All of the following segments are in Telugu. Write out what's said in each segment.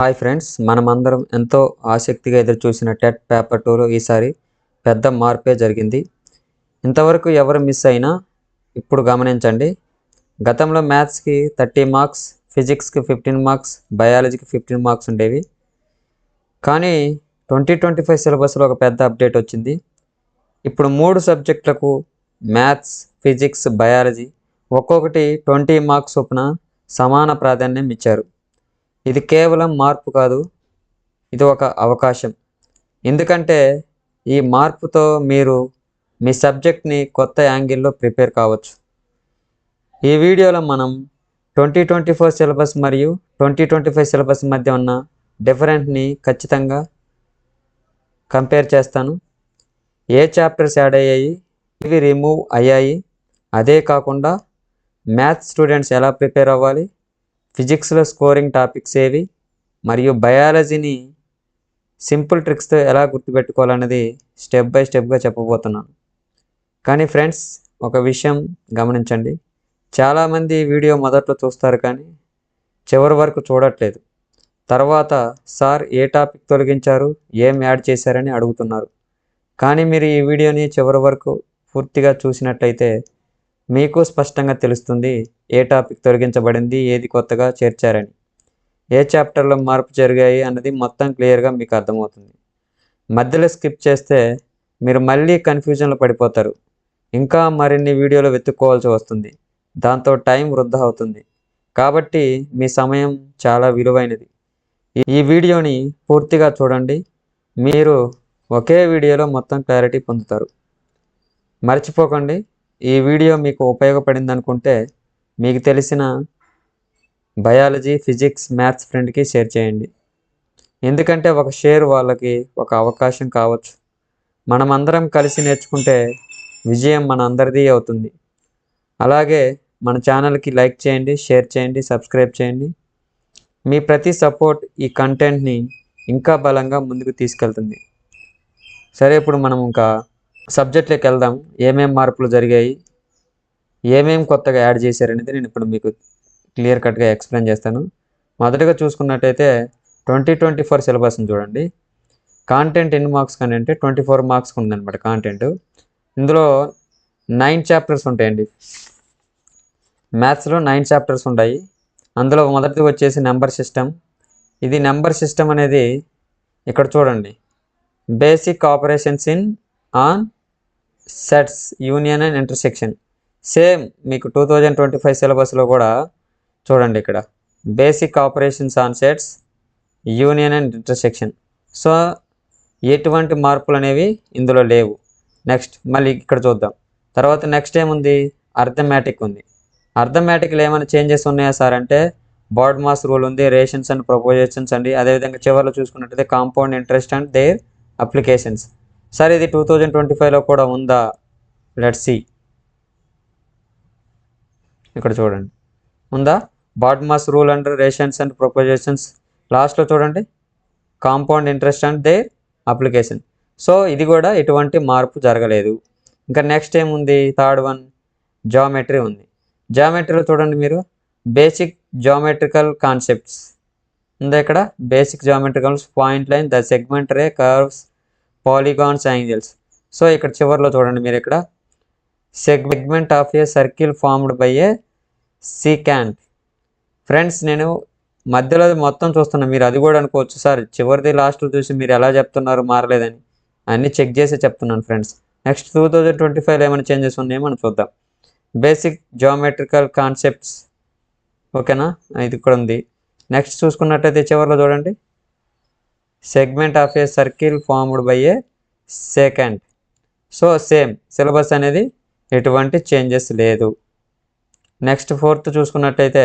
హాయ్ ఫ్రెండ్స్ మనమందరం ఎంతో ఆసక్తిగా ఎదురు చూసిన టెట్ పేపర్ టూలో ఈసారి పెద్ద మార్పే జరిగింది. ఇంతవరకు ఎవరు మిస్ అయినా ఇప్పుడు గమనించండి. గతంలో మ్యాథ్స్కి థర్టీ మార్క్స్ ఫిజిక్స్కి ఫిఫ్టీన్ మార్క్స్ బయాలజీకి ఫిఫ్టీన్ మార్క్స్ ఉండేవి. కానీ ట్వంటీ ట్వంటీ ఫైవ్ సిలబస్లో ఒక పెద్ద అప్డేట్ వచ్చింది. ఇప్పుడు మూడు సబ్జెక్టులకు మ్యాథ్స్ ఫిజిక్స్ బయాలజీ ఒక్కొక్కటి ట్వంటీ మార్క్స్ చొప్పున సమాన ప్రాధాన్యం ఇచ్చారు. ఇది కేవలం మార్పు కాదు ఇది ఒక అవకాశం. ఎందుకంటే ఈ మార్పుతో మీరు మీ సబ్జెక్ట్ని కొత్త యాంగిల్లో ప్రిపేర్ కావచ్చు. ఈ వీడియోలో మనం ట్వంటీ ట్వంటీ ఫోర్ సిలబస్ మరియు ట్వంటీ ట్వంటీ ఫైవ్ సిలబస్ మధ్య ఉన్న డిఫరెంట్ని ఖచ్చితంగా కంపేర్ చేస్తాను. ఏ చాప్టర్స్ యాడ్ అయ్యాయి ఇవి రిమూవ్ అయ్యాయి. అదే కాకుండా మ్యాథ్స్ స్టూడెంట్స్ ఎలా ప్రిపేర్ అవ్వాలి ఫిజిక్స్లో స్కోరింగ్ టాపిక్స్ ఏవి మరియు బయాలజీని సింపుల్ ట్రిక్స్తో ఎలా గుర్తుపెట్టుకోవాలన్నది స్టెప్ బై స్టెప్గా చెప్పబోతున్నాను. కానీ ఫ్రెండ్స్ ఒక విషయం గమనించండి. చాలామంది వీడియో మొదట్లో చూస్తారు కానీ చివరి వరకు చూడట్లేదు. తర్వాత సార్ ఏ టాపిక్ తొలగించారు ఏం యాడ్ చేశారని అడుగుతున్నారు. కానీ మీరు ఈ వీడియోని చివరి వరకు పూర్తిగా చూసినట్లయితే మీకు స్పష్టంగా తెలుస్తుంది ఏ టాపిక్ తొలగించబడింది ఏది కొత్తగా చేర్చారని. ఏ చాప్టర్లో మార్పు జరిగాయి అన్నది మొత్తం క్లియర్గా మీకు అర్థమవుతుంది. మధ్యలో స్కిప్ చేస్తే మీరు మళ్ళీ కన్ఫ్యూజన్లో పడిపోతారు. ఇంకా మరిన్ని వీడియోలు వెతుక్కోవాల్సి వస్తుంది. దాంతో టైం వృద్ధా అవుతుంది. కాబట్టి మీ సమయం చాలా విలువైనది. ఈ- ఈ వీడియోని పూర్తిగా చూడండి. మీరు ఒకే వీడియోలో మొత్తం క్లారిటీ పొందుతారు. మర్చిపోకండి. ఈ వీడియో మీకు ఉపయోగపడింది అనుకుంటే మీకు తెలిసిన బయాలజీ ఫిజిక్స్ మ్యాథ్స్ ఫ్రెండ్కి షేర్ చేయండి. ఎందుకంటే ఒక షేర్ వాళ్ళకి ఒక అవకాశం కావచ్చు. మనమందరం కలిసి నేర్చుకుంటే విజయం మన అందరిది అవుతుంది. అలాగే మన ఛానల్కి లైక్ చేయండి షేర్ చేయండి సబ్స్క్రైబ్ చేయండి. మీ ప్రతి సపోర్ట్ ఈ కంటెంట్ని ఇంకా బలంగా ముందుకు తీసుకెళ్తుంది. సరే ఇప్పుడు మనం ఇంకా సబ్జెక్ట్లోకి వెళ్దాం. ఏమేం మార్పులు జరిగాయి? ఏమేమి కొత్తగా యాడ్ చేశారనేది నేను ఇప్పుడు మీకు క్లియర్ కట్గా ఎక్స్ప్లెయిన్ చేస్తాను. మొదటగా చూసుకున్నట్టయితే ట్వంటీ ట్వంటీ ఫోర్ సిలబస్ని చూడండి. కాంటెంట్ ఎన్ని మార్క్స్ కానీ అంటే ట్వంటీ ఫోర్ మార్క్స్కి ఉందన్నమాట కాంటెంట్. ఇందులో నైన్ చాప్టర్స్ ఉంటాయండి. మ్యాథ్స్లో నైన్ చాప్టర్స్ ఉంటాయి. అందులో మొదటిది వచ్చేసి నెంబర్ సిస్టమ్. ఇది నెంబర్ సిస్టమ్ అనేది ఇక్కడ చూడండి. Basic operations in on sets union and intersection. Same మీకు టూ థౌజండ్ ట్వంటీ ఫైవ్ సిలబస్లో కూడా చూడండి ఇక్కడ. Basic operations on sets union and intersection. So ఎటువంటి మార్పులు అనేవి ఇందులో లేవు. నెక్స్ట్ మళ్ళీ ఇక్కడ చూద్దాం. తర్వాత నెక్స్ట్ ఏముంది? అర్థమెటిక్ ఉంది. అర్థమెటిక్లో ఏమైనా చేంజెస్ ఉన్నాయా సార్? అంటే బాడ్ మాస్ రూల్ ఉంది రేషన్స్ అండ్ ప్రపోజేషన్స్ అండి. అదేవిధంగా చివరిలో చూసుకున్నట్టయితే compound interest and their applications. Sir ఇది టూ థౌజండ్ ట్వంటీ ఫైవ్లో కూడా ఉందా? Let see. ఇక్కడ చూడండి. ఉందా BODMAS rule and ratios and proportions. లాస్ట్లో చూడండి. Compound interest and their application so ఇది కూడా ఎటువంటి మార్పు జరగలేదు. ఇంకా నెక్స్ట్ ఏముంది? థర్డ్ వన్ జామెట్రీ ఉంది. జామెట్రీలో చూడండి మీరు. బేసిక్ జామెట్రికల్ కాన్సెప్ట్స్ ఉందా ఇక్కడ? Basic geometricals point line the segment ray curves polygons angles so ఇక్కడ చివరిలో చూడండి మీరు ఇక్కడ. Segment of a circle formed by a secant friends నేను మధ్యలో మొత్తం చూస్తున్నా. మీరు అది కూడా అనుకోవచ్చు. సార్ చివరిది లాస్ట్ చూసి మీరు ఎలా చెప్తున్నారు మారలేదని అన్నీ చెక్ చేసి చెప్తున్నాను friends. Next two thousand twenty ఫైవ్లో ఏమైనా చేంజెస్ ఉన్నాయో మనం చూద్దాం. Basic geometrical concepts. ఓకేనా? ఇది కూడా ఉంది. నెక్స్ట్ చూసుకున్నట్టయితే చివరిలో చూడండి. Segment of a circle formed by a second so same syllabus అనేది ఎటువంటి చేంజెస్ లేదు. నెక్స్ట్ ఫోర్త్ చూసుకున్నట్టయితే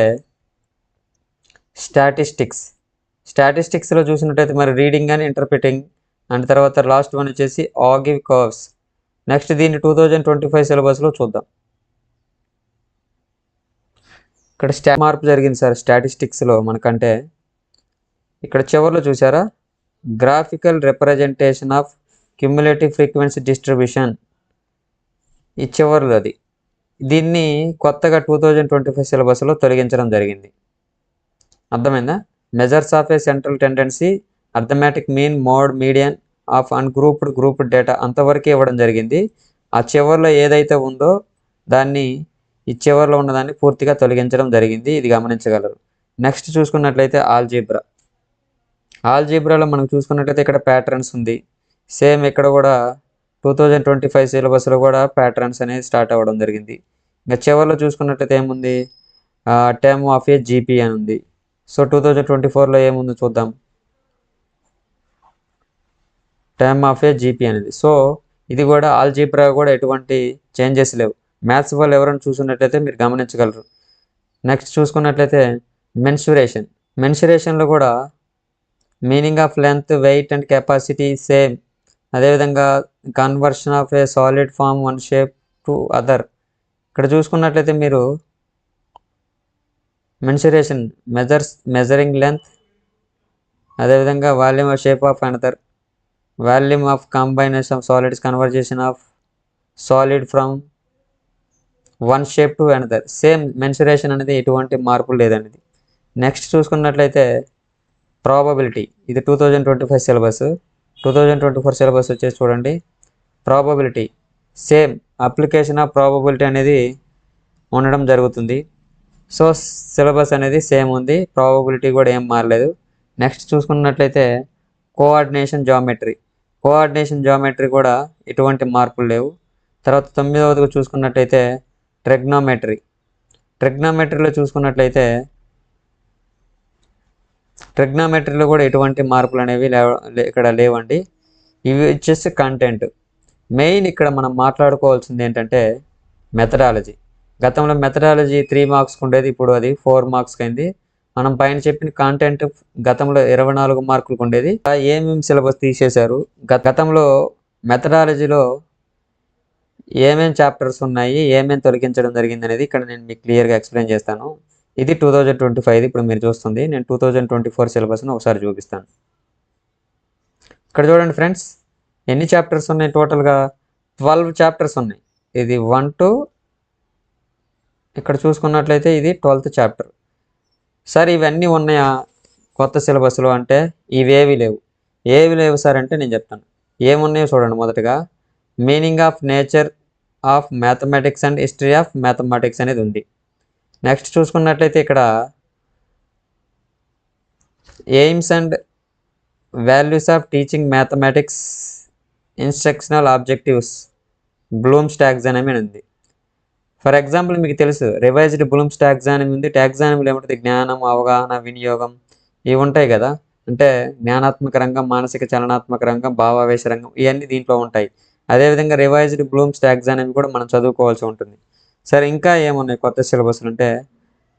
స్టాటిస్టిక్స్. స్టాటిస్టిక్స్లో చూసినట్టయితే మరి రీడింగ్ అని ఇంటర్ప్రిటింగ్ అండ్ తర్వాత లాస్ట్ వన్ వచ్చేసి ఆగివ్ కర్వ్స్. నెక్స్ట్ దీన్ని two thousand twenty five syllabus చూద్దాం. ఇక్కడ స్టా మార్పు జరిగింది సార్ స్టాటిస్టిక్స్లో మనకంటే. ఇక్కడ చివరిలో చూసారా? Graphical representation of cumulative frequency distribution. ఈ చివరిలో అది. దీన్ని కొత్తగా టూ థౌజండ్ ట్వంటీ ఫైవ్ సిలబస్లో తొలగించడం జరిగింది. అర్థమైందా? Measures of a central tendency arithmetic mean mode median of ungrouped grouped data అంతవరకు ఇవ్వడం జరిగింది. ఆ చివరిలో ఏదైతే ఉందో దాన్ని ఈ చివరిలో ఉన్నదాన్ని పూర్తిగా తొలగించడం జరిగింది. ఇది గమనించగలరు. నెక్స్ట్ చూసుకున్నట్లయితే ఆల్జీబ్రా ఆల్జీబ్రాలో మనం చూసుకున్నట్లయితే ఇక్కడ ప్యాటర్న్స్ ఉంది. సేమ్ ఇక్కడ కూడా టూ థౌజండ్ ట్వంటీ ఫైవ్ సిలబస్లో కూడా ప్యాటర్న్స్ అనేది స్టార్ట్ అవ్వడం జరిగింది. ఇంకా చివరిలో చూసుకున్నట్లయితే ఏముంది? టెమ్ ఆఫ్ ఏ జీపీ అని ఉంది. సో టూ థౌజండ్ ట్వంటీ ఫోర్లో ఏముందో చూద్దాం. టైమ్ ఆఫ్ ఏ జీపీ అనేది. సో ఇది కూడా ఆల్జీబ్రా కూడా ఎటువంటి చేంజెస్ లేవు. మ్యాథ్స్ వాళ్ళు ఎవరైనా చూసుకున్నట్లయితే మీరు గమనించగలరు. నెక్స్ట్ చూసుకున్నట్లయితే మెన్సురేషన్ మెన్సురేషన్లో కూడా meaning of length weight and capacity same అదేవిధంగా conversion of a solid from one shape to other ఇక్కడ చూసుకున్నట్లయితే మీరు మెన్సురేషన్ మెజర్స్ మెజరింగ్ లెంత్ అదేవిధంగా volume of shape of another volume of combination of solids conversion of solid from one shape to another same mensuration అనేది ఎటువంటి మార్పు లేదనేది. నెక్స్ట్ చూసుకున్నట్లయితే ప్రాబబిలిటీ ఇది two thousand twenty five syllabus two thousand twenty four syllabus వచ్చేసి చూడండి. Probability same application of probability అనేది ఉండడం జరుగుతుంది. సో సిలబస్ అనేది సేమ్ ఉంది. ప్రాబబిలిటీ కూడా ఏం మారలేదు. నెక్స్ట్ చూసుకున్నట్లయితే కోఆర్డినేషన్ జామెట్రీ కోఆర్డినేషన్ జామెట్రీ కూడా ఎటువంటి మార్పులు లేవు. తర్వాత తొమ్మిదవదిగా చూసుకున్నట్లయితే ట్రెగ్నోమెట్రీ ట్రెగ్నోమెట్రీలో చూసుకున్నట్లయితే ట్రిగ్నామెట్రీలో కూడా ఎటువంటి మార్పులు అనేవి లేవ ఇక్కడ లేవండి. ఇవి వచ్చేసి కంటెంట్ మెయిన్ ఇక్కడ మనం మాట్లాడుకోవాల్సింది ఏంటంటే మెథడాలజీ గతంలో మెథడాలజీ త్రీ మార్క్స్కి ఉండేది ఇప్పుడు అది ఫోర్ మార్క్స్కి అయింది. మనం పైన చెప్పిన కాంటెంట్ గతంలో ఇరవై నాలుగు మార్కులకు ఉండేది. ఏమేమి సిలబస్ తీసేశారు? గ- గతంలో మెథడాలజీలో ఏమేమి చాప్టర్స్ ఉన్నాయి ఏమేమి తొలగించడం జరిగింది అనేది ఇక్కడ నేను మీకు క్లియర్గా ఎక్స్ప్లెయిన్ చేస్తాను. ఇది టూ థౌజండ్ ట్వంటీ ఫైవ్ ఇప్పుడు మీరు చూస్తుంది. నేను టూ థౌజండ్ ట్వంటీ ఫోర్ సిలబస్ని ఒకసారి చూపిస్తాను. ఇక్కడ చూడండి ఫ్రెండ్స్ ఎన్ని చాప్టర్స్ ఉన్నాయి టోటల్గా? ట్వెల్వ్ చాప్టర్స్ ఉన్నాయి. ఇది వన్ టు ఇక్కడ చూసుకున్నట్లయితే ఇది ట్వెల్త్ చాప్టర్. సార్ ఇవన్నీ ఉన్నాయా కొత్త సిలబస్లో అంటే? ఇవేవి లేవు. ఏవి లేవు సార్ అంటే నేను చెప్తాను. ఏమున్నాయో చూడండి మొదటగా. Meaning of nature of mathematics and history of mathematics అనేది ఉంది. నెక్స్ట్ చూసుకున్నట్లయితే ఇక్కడ aims and values of teaching mathematics instructional objectives Bloom's taxonomy అని ఉంది. ఫర్ ఎగ్జాంపుల్ మీకు తెలుసు రివైజ్డ్ బ్లూమ్స్ టాక్సానమీ ఉంది. టాక్సానమీలో ఏముంటుంది జ్ఞానం అవగాహన వినియోగం ఇవి ఉంటాయి కదా. అంటే జ్ఞానాత్మక రంగం మానసిక చలనాత్మక రంగం భావావేశ రంగం ఇవన్నీ దీంట్లో ఉంటాయి. అదేవిధంగా రివైజ్డ్ బ్లూమ్స్ టాక్సానమీ కూడా మనం చదువుకోవాల్సి ఉంటుంది. సరే ఇంకా ఏమున్నాయి కొత్త సిలబస్లు అంటే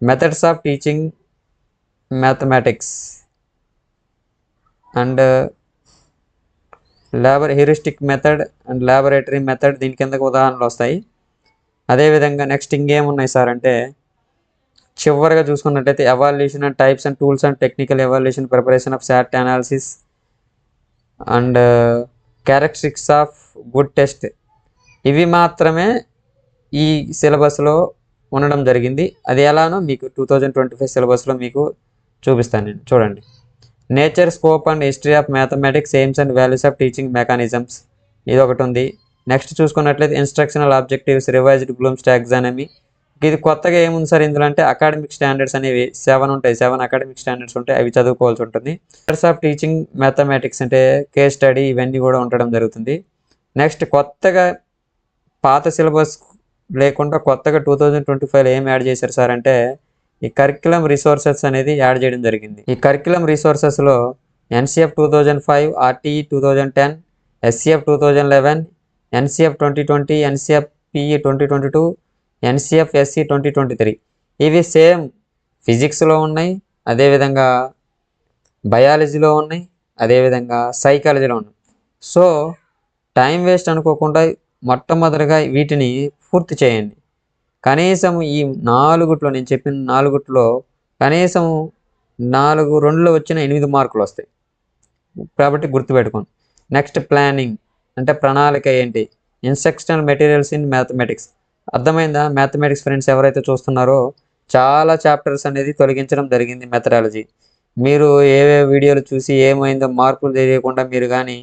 methods of teaching mathematics and labour heuristic method and laboratory method దీని కిందకు ఉదాహరణలు వస్తాయి. అదేవిధంగా నెక్స్ట్ ఇంకేమున్నాయి సార్ అంటే చివరిగా చూసుకున్నట్టయితే evaluation and types and tools and technical evaluation preparation of SAT analysis and characteristics of good test ఇవి మాత్రమే ఈ సిలబస్లో ఉండడం జరిగింది. అది ఎలానో మీకు టూ థౌజండ్ ట్వంటీ ఫైవ్ సిలబస్లో మీకు చూపిస్తాను నేను. చూడండి. Nature scope and history of mathematics aims and values of teaching mechanisms. ఇది ఒకటి ఉంది. నెక్స్ట్ చూసుకున్నట్లయితే instructional objectives revised Bloom's taxonomy ఇది కొత్తగా ఏముంది సార్ ఇందులో అంటే అకాడమిక్ స్టాండర్డ్స్ అనేవి సెవెన్ ఉంటాయి. సెవెన్ అకాడమిక్ స్టాండర్డ్స్ ఉంటాయి. అవి చదువుకోవాల్సి ఉంటుంది. మెథడ్స్ ఆఫ్ టీచింగ్ మ్యాథమెటిక్స్ అంటే కేస్ స్టడీ ఇవన్నీ కూడా ఉండడం జరుగుతుంది. నెక్స్ట్ కొత్తగా పాత సిలబస్ లేకుండా కొత్తగా టూ థౌజండ్ ట్వంటీ ఫైవ్లో ఏం యాడ్ చేశారు సార్ అంటే ఈ కరిక్యులం రిసోర్సెస్ అనేది యాడ్ చేయడం జరిగింది. ఈ curriculum రిసోర్సెస్లో NCF two thousand five RTE two thousand ten SCF two thousand eleven NCF twenty twenty NCF PE twenty twenty two NCF SC twenty twenty three ఇవి సేమ్ ఫిజిక్స్లో ఉన్నాయి అదేవిధంగా బయాలజీలో ఉన్నాయి అదేవిధంగా సైకాలజీలో ఉన్నాయి. సో టైం వేస్ట్ అనుకోకుండా మొట్టమొదటిగా వీటిని పూర్తి చేయండి. కనీసం ఈ నాలుగుట్లో నేను చెప్పిన నాలుగుట్లో కనీసం నాలుగు రెండులో వచ్చిన ఎనిమిది మార్కులు వస్తాయి. కాబట్టి గుర్తుపెట్టుకోండి. నెక్స్ట్ ప్లానింగ్ అంటే ప్రణాళిక ఏంటి? ఇన్స్ట్రక్షనల్ మెటీరియల్స్ ఇన్ మ్యాథమెటిక్స్ అర్థమైందా? మ్యాథమెటిక్స్ ఫ్రెండ్స్ ఎవరైతే చూస్తున్నారో చాలా చాప్టర్స్ అనేది తొలగించడం జరిగింది మెథడాలజీ మీరు ఏవే వీడియోలు చూసి ఏమైందో మార్కులు తెలియకుండా మీరు కానీ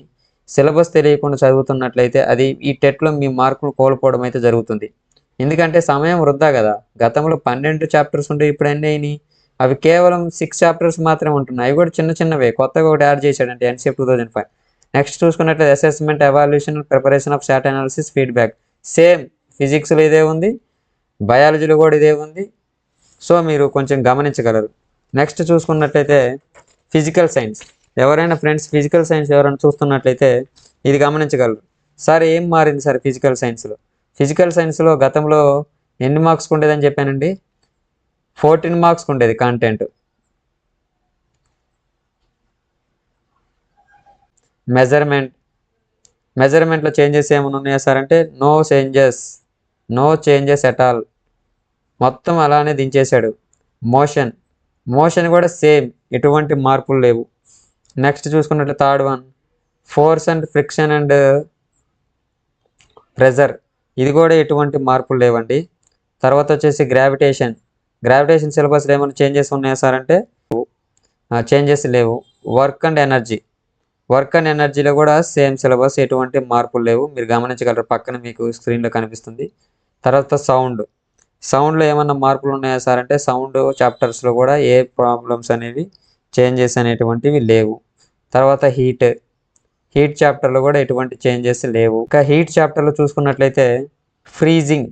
సిలబస్ తెలియకుండా చదువుతున్నట్లయితే అది ఈ టెట్లో మీ మార్కులు కోల్పోవడం అయితే జరుగుతుంది. ఎందుకంటే సమయం వృద్ధా కదా. గతంలో పన్నెండు చాప్టర్స్ ఉంటే ఇప్పుడు ఎన్ని అయినాయి? అవి కేవలం సిక్స్ చాప్టర్స్ మాత్రమే ఉంటున్నాయి. అవి కూడా చిన్న చిన్నవే. కొత్తగా ఒకటి యాడ్ చేశాడంటే NCF two thousand five. Next చూసుకున్నట్లయితే assessment evaluation preparation of stat analysis feedback same ఫిజిక్స్లో ఇదే ఉంది. బయాలజీలో కూడా ఇదే ఉంది. సో మీరు కొంచెం గమనించగలరు. నెక్స్ట్ చూసుకున్నట్లయితే ఫిజికల్ సైన్స్ ఎవరైనా ఫ్రెండ్స్ ఫిజికల్ సైన్స్ ఎవరైనా చూస్తున్నట్లయితే ఇది గమనించగలరు. సార్ ఏం మారింది సార్ ఫిజికల్ సైన్స్లో? ఫిజికల్ సైన్స్లో గతంలో ఎన్ని మార్క్స్ ఉండేదని చెప్పానండి? ఫోర్టీన్ మార్క్స్ ఉండేది కాంటెంట్ మెజర్మెంట్ మెజర్మెంట్లో చేంజెస్ ఏమైనా ఉన్నాయా సార్? అంటే no changes no changes at all మొత్తం అలానే దించేశాడు. మోషన్ మోషన్ కూడా సేమ్ ఎటువంటి మార్పులు లేవు. Next చూసుకున్నట్లు third one. Force and friction and pressure. ఇది కూడా ఎటువంటి మార్పులు లేవండి. తర్వాత వచ్చేసి గ్రావిటేషన్. గ్రావిటేషన్ సిలబస్లో ఏమైనా చేంజెస్ ఉన్నాయా సార్ అంటే? చేంజెస్ లేవు. Work and energy. Work and ఎనర్జీలో కూడా సేమ్ సిలబస్ ఎటువంటి మార్పులు లేవు. మీరు గమనించగలరు పక్కన మీకు స్క్రీన్లో కనిపిస్తుంది. తర్వాత సౌండ్. సౌండ్లో ఏమన్నా మార్పులు ఉన్నాయా సార్ అంటే సౌండ్ చాప్టర్స్లో కూడా ఏ ప్రాబ్లమ్స్ అనేవి చేంజెస్ అనేటువంటివి లేవు. తర్వాత హీట్ హీట్ చాప్టర్లో కూడా ఎటువంటి చేంజెస్ లేవు. ఇంకా హీట్ చాప్టర్లో చూసుకున్నట్లయితే ఫ్రీజింగ్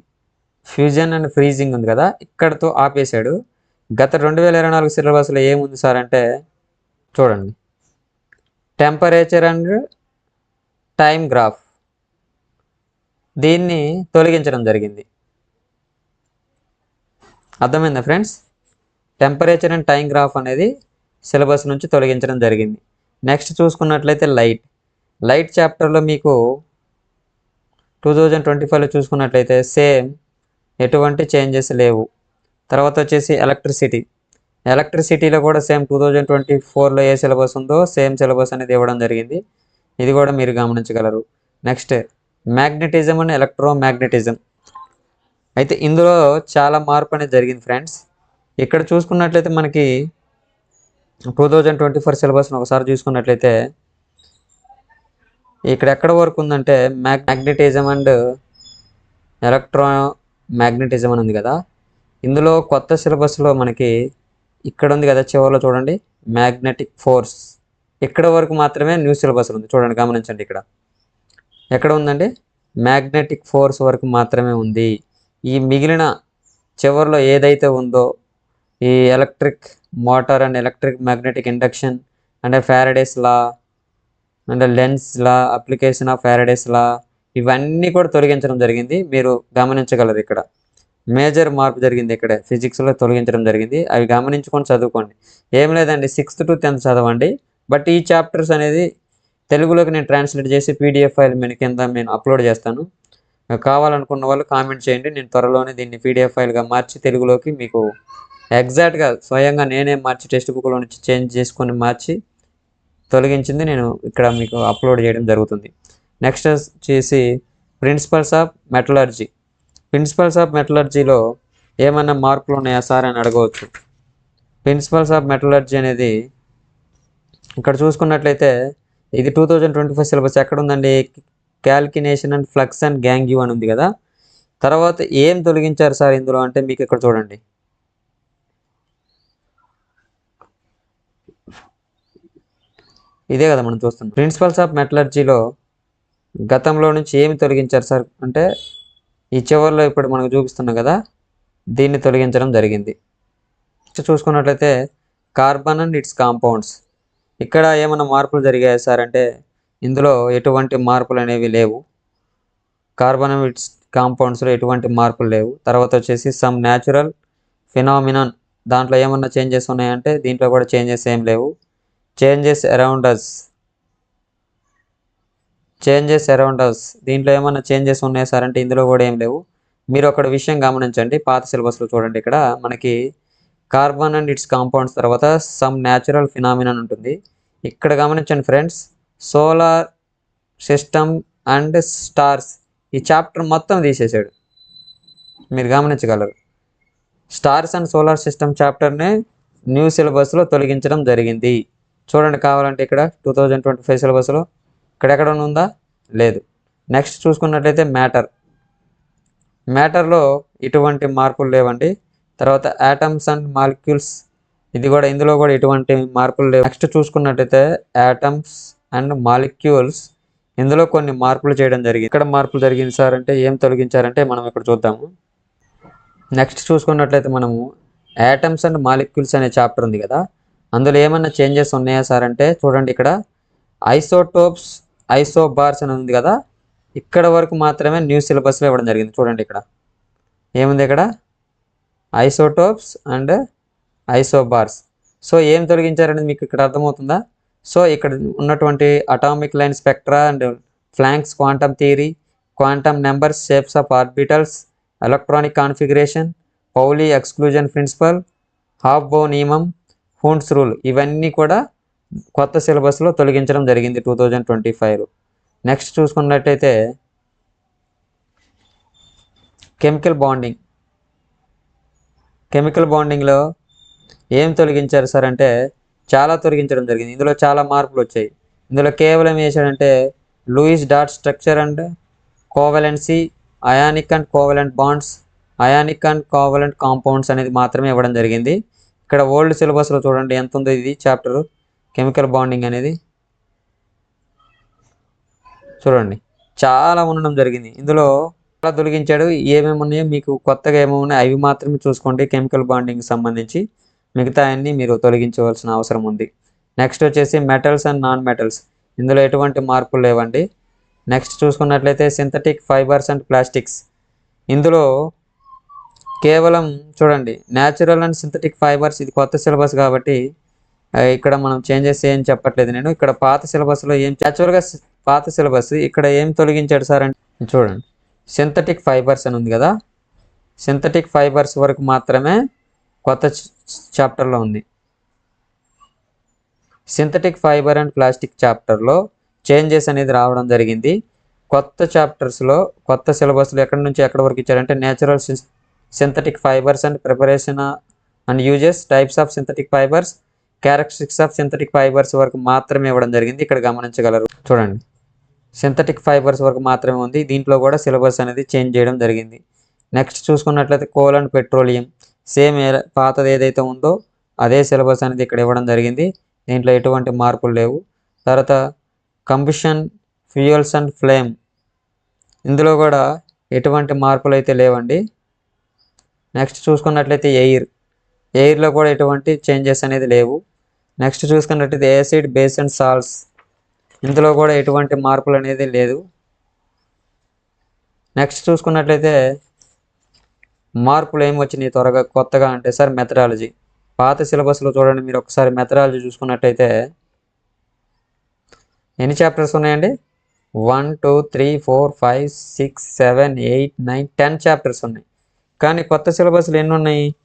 ఫ్యూజన్ అండ్ ఫ్రీజింగ్ ఉంది కదా ఇక్కడతో ఆపేశాడు. గత రెండు వేల ఇరవై నాలుగు సిలబస్లో ఏముంది సార్ అంటే చూడండి. Temperature and time graph. దీన్ని తొలగించడం జరిగింది. అర్థమైందా friends? Temperature and time graph అనేది సిలబస్ నుంచి తొలగించడం జరిగింది. నెక్స్ట్ చూసుకున్నట్లయితే లైట్. లైట్ చాప్టర్లో మీకు టూ థౌజండ్ ట్వంటీ ఫైవ్లో చూసుకున్నట్లయితే సేమ్ ఎటువంటి చేంజెస్ లేవు. తర్వాత వచ్చేసి ఎలక్ట్రిసిటీ. ఎలక్ట్రిసిటీలో కూడా సేమ్ టూ థౌజండ్ ట్వంటీ ఫోర్లో ఏ సిలబస్ ఉందో సేమ్ సిలబస్ అనేది ఇవ్వడం జరిగింది. ఇది కూడా మీరు గమనించగలరు. Next magnetism and electromagnetism అయితే ఇందులో చాలా మార్పు అనేది జరిగింది ఫ్రెండ్స్. ఇక్కడ చూసుకున్నట్లయితే మనకి టూ థౌజండ్ ట్వంటీ ఫోర్ సిలబస్ని ఒకసారి చూసుకున్నట్లయితే ఇక్కడ ఎక్కడ వరకు ఉందంటే మ్యాగ్ మ్యాగ్నెటిజం అండ్ ఎలక్ట్రో మ్యాగ్నెటిజం అని ఉంది కదా. ఇందులో కొత్త సిలబస్లో మనకి ఇక్కడ ఉంది కదా చివరిలో చూడండి. Magnetic force. ఇక్కడ వరకు మాత్రమే న్యూ సిలబస్ ఉంది. చూడండి గమనించండి ఇక్కడ. ఎక్కడ ఉందండి? మ్యాగ్నెటిక్ ఫోర్స్ వరకు మాత్రమే ఉంది. ఈ మిగిలిన చివరిలో ఏదైతే ఉందో ఈ electric motor and electric magnetic induction అంటే ఫ్యారడేస్ లా అంటే Lenz's law application of Faraday's law ఇవన్నీ కూడా తొలగించడం జరిగింది. మీరు గమనించగలరు ఇక్కడ. మేజర్ మార్పు జరిగింది ఇక్కడ. ఫిజిక్స్లో తొలగించడం జరిగింది. అవి గమనించుకొని చదువుకోండి. ఏం లేదండి సిక్స్త్ టు టెన్త్ చదవండి. బట్ ఈ చాప్టర్స్ అనేది తెలుగులోకి నేను ట్రాన్స్లేట్ చేసి పీడిఎఫ్ ఫైల్ మీ కింద నేను అప్లోడ్ చేస్తాను. కావాలనుకున్న వాళ్ళు కామెంట్ చేయండి. నేను త్వరలోనే దీన్ని పీడిఎఫ్ ఫైల్గా మార్చి తెలుగులోకి మీకు ఎగ్జాక్ట్గా స్వయంగా నేనే మార్చి టెక్స్ట్ బుక్లో నుంచి చేంజ్ చేసుకొని మార్చి తొలగించింది. నేను ఇక్కడ మీకు అప్లోడ్ చేయడం జరుగుతుంది. నెక్స్ట్ వచ్చేసి principles of metallurgy. Principles of మెటలర్జీలో ఏమన్నా మార్పులు ఉన్నాయా సార్ అని అడగవచ్చు. ప్రిన్సిపల్స్ ఆఫ్ మెటలర్జీ అనేది ఇక్కడ చూసుకున్నట్లయితే ఇది two thousand twenty five syllabus ఎక్కడ ఉందండి? Calcination and flux and gangue అని ఉంది కదా. తర్వాత ఏం తొలగించారు సార్ ఇందులో? అంటే మీకు ఇక్కడ చూడండి. ఇదే కదా మనం చూస్తున్నాం. ప్రిన్సిపల్స్ ఆఫ్ మెటలర్జీలో గతంలో నుంచి ఏమి తొలగించారు సార్? అంటే ఈ చివరిలో ఇప్పుడు మనకు చూపిస్తున్నాం కదా దీన్ని తొలగించడం జరిగింది. చూసుకున్నట్లయితే కార్బన్ అండ్ ఇట్స్ కాంపౌండ్స్. ఇక్కడ ఏమైనా మార్పులు జరిగాయి సార్? అంటే ఇందులో ఎటువంటి మార్పులు అనేవి లేవు. కార్బన్ అండ్ ఇట్స్ కాంపౌండ్స్లో ఎటువంటి మార్పులు లేవు. తర్వాత వచ్చేసి సమ్ న్యాచురల్ ఫినామినాన్. దాంట్లో ఏమన్నా చేంజెస్ ఉన్నాయంటే దీంట్లో కూడా చేంజెస్ ఏం లేవు. Changes around us changes around us దీంట్లో ఏమన్నా చేంజెస్ ఉన్నాయి సార్? అంటే ఇందులో కూడా ఏం లేవు. మీరు ఒక విషయం గమనించండి. పాత సిలబస్లో చూడండి ఇక్కడ. మనకి కార్బన్ అండ్ ఇట్స్ కాంపౌండ్స్ తర్వాత సమ్ న్యాచురల్ ఫినామినన్ ఉంటుంది. ఇక్కడ గమనించండి friends. Solar system and stars. ఈ చాప్టర్ మొత్తం తీసేసాడు. మీరు గమనించగలరు. స్టార్స్ అండ్ సోలార్ సిస్టమ్ చాప్టర్నే న్యూ సిలబస్లో తొలగించడం జరిగింది. చూడండి కావాలంటే ఇక్కడ టూ థౌజండ్ ట్వంటీ ఫైవ్ సిలబస్లో ఇక్కడెక్కడ ఉందా? లేదు. నెక్స్ట్ చూసుకున్నట్లయితే మ్యాటర్ మ్యాటర్లో ఇటువంటి మార్పులు లేవండి. తర్వాత యాటమ్స్ అండ్ మాలిక్యూల్స్ ఇది కూడా ఇందులో కూడా ఎటువంటి మార్పులు లేవు. నెక్స్ట్ చూసుకున్నట్టయితే యాటమ్స్ అండ్ మాలిక్యూల్స్ ఇందులో కొన్ని మార్పులు చేయడం జరిగింది. ఇక్కడ మార్పులు జరిగింది సార్ అంటే ఏం తొలగించారంటే మనం ఇక్కడ చూద్దాము. నెక్స్ట్ చూసుకున్నట్లయితే మనము యాటమ్స్ అండ్ మాలిక్యూల్స్ అనే చాప్టర్ ఉంది కదా. అందులో ఏమన్నా చేంజెస్ ఉన్నాయా సార్ అంటే చూడండి ఇక్కడ ఐసోటోప్స్ ఐసోబార్స్ అని ఉంది కదా. ఇక్కడ వరకు మాత్రమే న్యూ సిలబస్లో ఇవ్వడం జరిగింది. చూడండి ఇక్కడ. ఏముంది ఇక్కడ? ఐసోటోప్స్ అండ్ ఐసోబార్స్ సో ఏం తొలగించారనేది మీకు ఇక్కడ అర్థమవుతుందా? సో ఇక్కడ ఉన్నటువంటి atomic line spectra and Planck's quantum theory quantum numbers shapes of orbitals electronic configuration Pauli exclusion principle Aufbau నియమం ఫోన్స్ రూల్. ఇవన్నీ కూడా కొత్త సిలబస్లో తొలగించడం జరిగింది two thousand twenty five next చూసుకున్నట్టయితే కెమికల్ బాండింగ్. కెమికల్ బాండింగ్లో ఏం తొలగించారు సార్ అంటే చాలా తొలగించడం జరిగింది. ఇందులో చాలా మార్పులు వచ్చాయి. ఇందులో కేవలం చేశాడంటే Lewis dot structure and covalency ionic and covalent bonds ionic and covalent compounds అనేది మాత్రమే ఇవ్వడం జరిగింది. ఇక్కడ ఓల్డ్ సిలబస్లో చూడండి ఎంత ఉందో ఇది చాప్టర్ కెమికల్ బాండింగ్ అనేది. చూడండి చాలా ఉండడం జరిగింది. ఇందులో చాలా తొలగించాడు ఏమేమి ఉన్నాయో మీకు కొత్తగా ఏమేమి ఉన్నాయో అవి మాత్రమే చూసుకోండి కెమికల్ బాండింగ్ సంబంధించి. మిగతా అన్ని మీరు తొలగించవలసిన అవసరం ఉంది. నెక్స్ట్ వచ్చేసి మెటల్స్ అండ్ నాన్ మెటల్స్ ఇందులో ఎటువంటి మార్పులు లేవండి. నెక్స్ట్ చూసుకున్నట్లయితే సింథటిక్ ఫైబర్స్ అండ్ ప్లాస్టిక్స్ ఇందులో కేవలం చూడండి న్యాచురల్ అండ్ సింథటిక్ ఫైబర్స్ ఇది కొత్త సిలబస్ కాబట్టి ఇక్కడ మనం చేంజెస్ ఏం చెప్పట్లేదు నేను. ఇక్కడ పాత సిలబస్లో ఏం యాక్చువల్గా పాత సిలబస్ ఇక్కడ ఏం తొలగించాడు సార్ అంటే చూడండి సింథటిక్ ఫైబర్స్ అని ఉంది కదా. సింథటిక్ ఫైబర్స్ వరకు మాత్రమే కొత్త చాప్టర్లో ఉంది. సింథటిక్ ఫైబర్ అండ్ ప్లాస్టిక్ చాప్టర్లో చేంజెస్ అనేది రావడం జరిగింది. కొత్త చాప్టర్స్లో కొత్త సిలబస్లో ఎక్కడి నుంచి ఎక్కడి వరకు ఇచ్చారంటే natural synthetic fibres and preparation and uses types of synthetic fibres characteristics of synthetic fibres వరకు మాత్రమే ఇవ్వడం జరిగింది. ఇక్కడ గమనించగలరు. చూడండి. సింథటిక్ ఫైబర్స్ వరకు మాత్రమే ఉంది. దీంట్లో కూడా సిలబస్ అనేది చేంజ్ చేయడం జరిగింది. నెక్స్ట్ చూసుకున్నట్లయితే కోల్ అండ్ పెట్రోలియం సేమ్ పాతది ఏదైతే ఉందో అదే సిలబస్ అనేది ఇక్కడ ఇవ్వడం జరిగింది. దీంట్లో ఎటువంటి మార్పులు లేవు. తర్వాత కంబిషన్ ఫ్యూయల్స్ అండ్ ఫ్లేమ్ ఇందులో కూడా ఎటువంటి మార్పులు అయితే లేవండి. నెక్స్ట్ చూసుకున్నట్లయితే ఎయిర్. ఎయిర్లో కూడా ఎటువంటి చేంజెస్ అనేది లేవు. నెక్స్ట్ చూసుకున్నట్లయితే యాసిడ్ బేస్ అండ్ సాల్ట్స్. ఇందులో కూడా ఎటువంటి మార్పులు అనేది లేదు. నెక్స్ట్ చూసుకున్నట్లయితే మార్పులు ఏమి వచ్చినాయి త్వరగా కొత్తగా అంటే సార్ మెథడాలజీ. పాత సిలబస్లో చూడండి మీరు ఒకసారి మెథడాలజీ చూసుకున్నట్టయితే ఎన్ని చాప్టర్స్ ఉన్నాయండి? One two three four five six seven eight nine ten chapters ఉన్నాయి. కానీ కొత్త సిలబస్లు ఎన్ని ఉన్నాయి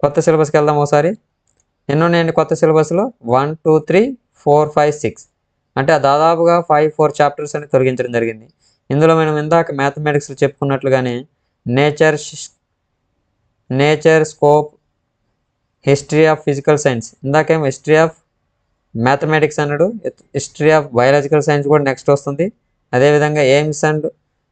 కొత్త సిలబస్కి వెళ్దాం ఒకసారి. ఎన్ని ఉన్నాయండి కొత్త సిలబస్లో? One two three four five six. అంటే దాదాపుగా ఫైవ్ ఫోర్ చాప్టర్స్ అని తొలగించడం జరిగింది. ఇందులో మనం ఇందాక మ్యాథమెటిక్స్లో చెప్పుకున్నట్లుగానే nature nature scope history of physical science. ఇందాకేం history of mathematics అన్నాడు. హిస్టరీ ఆఫ్ బయాలజికల్ సైన్స్ కూడా నెక్స్ట్ వస్తుంది. అదేవిధంగా aims and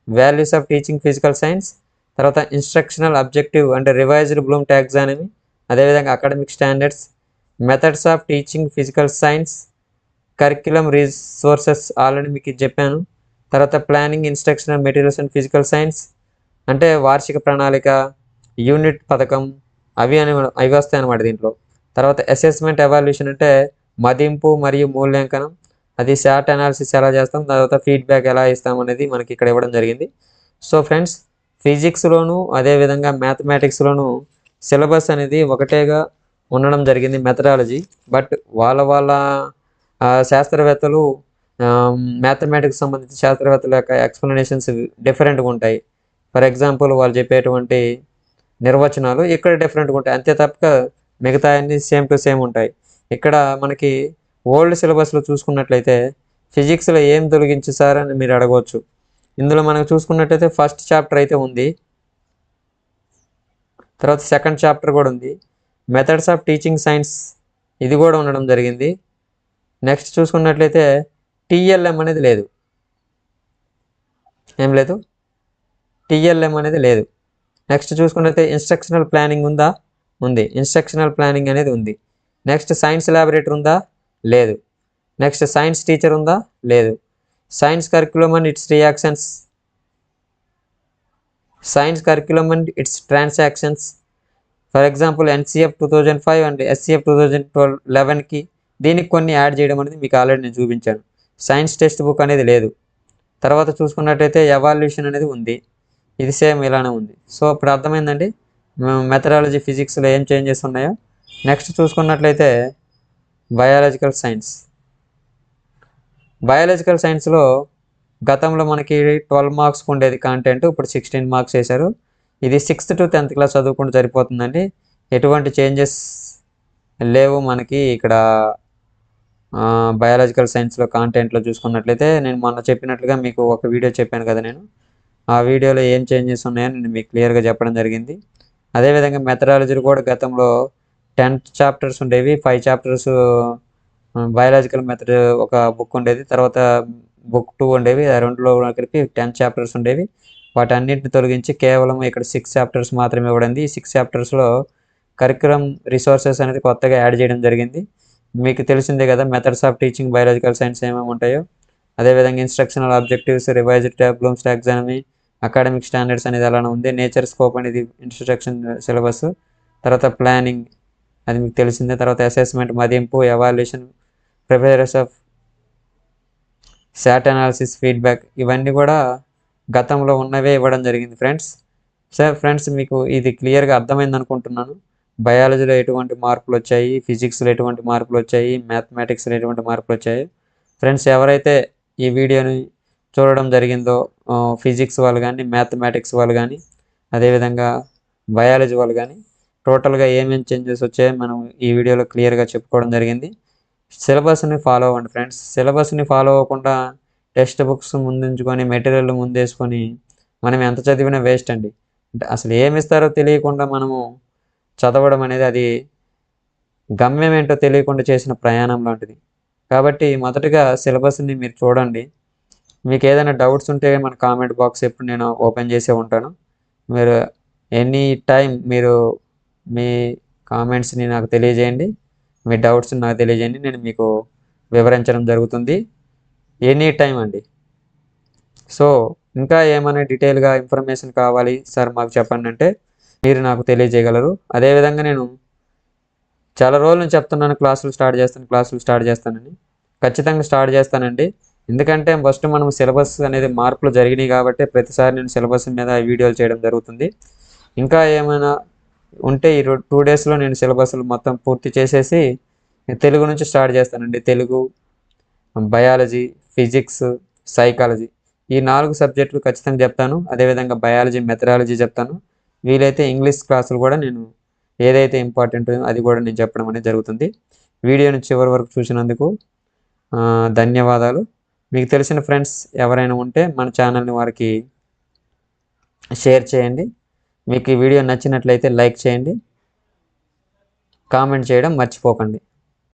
values of teaching physical science. తర్వాత ఇన్స్ట్రక్షనల్ అబ్జెక్టివ్ అంటే రివైజ్డ్ బ్లూమ్ టాక్సానమీ అదేవిధంగా academic standards methods of teaching physical science curriculum resources already మీకు చెప్పాను. తర్వాత planning instructional materials and physical science అంటే వార్షిక ప్రణాళిక యూనిట్ పథకం అవి అని అవి వస్తాయి అన్నమాట దీంట్లో. తర్వాత అసెస్మెంట్ ఎవాల్యూషన్ అంటే మదింపు మరియు మూల్యాంకనం. అది షార్ట్ అనాలిసిస్ ఎలా చేస్తాం తర్వాత ఫీడ్బ్యాక్ ఎలా ఇస్తాం అనేది మనకి ఇక్కడ ఇవ్వడం జరిగింది. సో ఫ్రెండ్స్ ఫిజిక్స్లోను అదేవిధంగా మ్యాథమెటిక్స్లోను సిలబస్ అనేది ఒకటేగా ఉండడం జరిగింది మెథడాలజీ. బట్ వాళ్ళ వాళ్ళ శాస్త్రవేత్తలు మ్యాథమెటిక్స్ సంబంధించిన శాస్త్రవేత్తల యొక్క ఎక్స్ప్లెనేషన్స్ డిఫరెంట్గా ఉంటాయి. ఫర్ ఎగ్జాంపుల్ వాళ్ళు చెప్పేటువంటి నిర్వచనాలు ఇక్కడ డిఫరెంట్గా ఉంటాయి. అంతే తప్పక మిగతా అన్ని సేమ్ టు సేమ్ ఉంటాయి. ఇక్కడ మనకి ఓల్డ్ సిలబస్లో చూసుకున్నట్లయితే ఫిజిక్స్లో ఏం తొలగించు సార్ అని మీరు అడగవచ్చు. ఇందులో మనకు చూసుకున్నట్లయితే ఫస్ట్ చాప్టర్ అయితే ఉంది. తర్వాత సెకండ్ చాప్టర్ కూడా ఉంది. మెథడ్స్ ఆఫ్ టీచింగ్ సైన్స్ ఇది కూడా ఉండడం జరిగింది. నెక్స్ట్ చూసుకున్నట్లయితే టీఎల్ఎం అనేది లేదు. ఏం లేదు? టీఎల్ఎం అనేది లేదు. నెక్స్ట్ చూసుకున్నట్లయితే ఇన్స్ట్రక్షనల్ ప్లానింగ్ ఉందా? ఉంది. ఇన్స్ట్రక్షనల్ ప్లానింగ్ అనేది ఉంది. నెక్స్ట్ సైన్స్ ల్యాబొరేటరీ ఉందా? లేదు. నెక్స్ట్ సైన్స్ టీచర్ ఉందా? లేదు. Science curriculum and its reactions science curriculum and its transactions for example NCF two thousand five and SCF two thousand twelve లెవెన్కి దీనికి కొన్ని యాడ్ చేయడం అనేది మీకు ఆల్రెడీ నేను చూపించాను. సైన్స్ టెక్స్ట్ బుక్ అనేది లేదు. తర్వాత చూసుకున్నట్టయితే ఎవాల్యూషన్ అనేది ఉంది. ఇది సేమ్ ఇలానే ఉంది. సో ఇప్పుడు అర్థమైందండి? మెథడాలజీ ఫిజిక్స్లో ఏం చేంజెస్ ఉన్నాయో? నెక్స్ట్ చూసుకున్నట్లయితే బయాలజికల్ సైన్స్ బయాలజికల్ సైన్స్లో గతంలో మనకి ట్వెల్వ్ మార్క్స్ ఉండేది కాంటెంట్ ఇప్పుడు సిక్స్టీన్ మార్క్స్ వేశారు. ఇది సిక్స్త్ టు టెన్త్ క్లాస్ చదువుకుంటూ సరిపోతుందండి. ఎటువంటి చేంజెస్ లేవు మనకి ఇక్కడ బయాలజికల్ సైన్స్లో కాంటెంట్లో చూసుకున్నట్లయితే నేను మొన్న చెప్పినట్లుగా మీకు ఒక వీడియో చెప్పాను కదా నేను. ఆ వీడియోలో ఏం చేంజెస్ ఉన్నాయో నేను మీకు క్లియర్గా చెప్పడం జరిగింది. అదేవిధంగా మెథడాలజీలు కూడా గతంలో టెన్త్ చాప్టర్స్ ఉండేవి ఫైవ్ చాప్టర్స్ బయాలజికల్ మెథడ్ ఒక బుక్ ఉండేది. తర్వాత బుక్ టూ ఉండేవి. ఆ రెండులో కలిపి టెన్ చాప్టర్స్ ఉండేవి. వాటన్నిటిని తొలగించి కేవలం ఇక్కడ సిక్స్ చాప్టర్స్ మాత్రమే ఇవ్వడింది. ఈ సిక్స్ చాప్టర్స్లో కరికులం రిసోర్సెస్ అనేది కొత్తగా యాడ్ చేయడం జరిగింది. మీకు తెలిసిందే కదా methods of teaching biological science ఏమేమి ఉంటాయో. అదేవిధంగా instructional objectives revised Bloom's taxonomy academic standards అనేది అలానే ఉంది. నేచర్ స్కోప్ అనేది ఇన్స్ట్రక్షన్ సిలబస్ తర్వాత ప్లానింగ్ అది మీకు తెలిసిందే. తర్వాత అసెస్మెంట్ మదింపు evaluation preparers of SAT analysis feedback ఇవన్నీ కూడా గతంలో ఉన్నవే ఇవ్వడం జరిగింది ఫ్రెండ్స్ సార్ ఫ్రెండ్స్ మీకు ఇది క్లియర్గా అర్థమైంది అనుకుంటున్నాను. బయాలజీలో ఎటువంటి మార్పులు వచ్చాయి? ఫిజిక్స్లో ఎటువంటి మార్పులు వచ్చాయి? మ్యాథమెటిక్స్లో ఎటువంటి మార్పులు వచ్చాయి? ఫ్రెండ్స్ ఎవరైతే ఈ వీడియోని చూడడం జరిగిందో ఫిజిక్స్ వాళ్ళు కానీ మ్యాథమెటిక్స్ వాళ్ళు కానీ అదేవిధంగా బయాలజీ వాళ్ళు కానీ టోటల్గా ఏమేమి చేంజెస్ వచ్చాయో మనం ఈ వీడియోలో క్లియర్గా చెప్పుకోవడం జరిగింది. సిలబస్ని ఫాలో అవ్వండి ఫ్రెండ్స్. సిలబస్ని ఫాలో అవ్వకుండా టెక్స్ట్ బుక్స్ ముందుంచుకొని మెటీరియల్ ముందేసుకొని మనం ఎంత చదివినా వేస్ట్ అండి. అసలు ఏమి ఇస్తారో తెలియకుండా మనము చదవడం అనేది అది గమ్యం ఏంటో తెలియకుండా చేసిన ప్రయాణం లాంటిది. కాబట్టి మొదటగా సిలబస్ని మీరు చూడండి. మీకు ఏదైనా డౌట్స్ ఉంటే మన కామెంట్ బాక్స్ ఎప్పుడు నేను ఓపెన్ చేసే ఉంటాను. మీరు ఎనీ టైం మీరు మీ కామెంట్స్ని నాకు తెలియజేయండి. మీ డౌట్స్ నాకు తెలియజేయండి. నేను మీకు వివరించడం జరుగుతుంది. ఎనీ టైం అండి. సో ఇంకా ఏమైనా డీటెయిల్గా ఇన్ఫర్మేషన్ కావాలి సార్ మాకు చెప్పండి అంటే మీరు నాకు తెలియజేయగలరు. అదేవిధంగా నేను చాలా రోజులు నుంచి చెప్తున్నాను క్లాసులు స్టార్ట్ చేస్తాను క్లాసులు స్టార్ట్ చేస్తానని. ఖచ్చితంగా స్టార్ట్ చేస్తానండి. ఎందుకంటే ఫస్ట్ మనం సిలబస్ అనేది మార్పులు జరిగినాయి కాబట్టి ప్రతిసారి నేను సిలబస్ మీద వీడియోలు చేయడం జరుగుతుంది. ఇంకా ఏమైనా ఉంటే ఈ టూ డేస్లో నేను సిలబస్లు మొత్తం పూర్తి చేసేసి తెలుగు నుంచి స్టార్ట్ చేస్తానండి. తెలుగు బయాలజీ ఫిజిక్స్ సైకాలజీ ఈ నాలుగు సబ్జెక్టులు ఖచ్చితంగా చెప్తాను. అదేవిధంగా బయాలజీ మెథడాలజీ చెప్తాను. వీలైతే ఇంగ్లీష్ క్లాసులు కూడా నేను ఏదైతే ఇంపార్టెంట్ అది కూడా నేను చెప్పడం అనేది జరుగుతుంది. వీడియోని చివరి వరకు చూసినందుకు ధన్యవాదాలు. మీకు తెలిసిన ఫ్రెండ్స్ ఎవరైనా ఉంటే మన ఛానల్ని వారికి షేర్ చేయండి. మీకు ఈ వీడియో నచ్చినట్లయితే లైక్ చేయండి కామెంట్ చేయడం మర్చిపోకండి.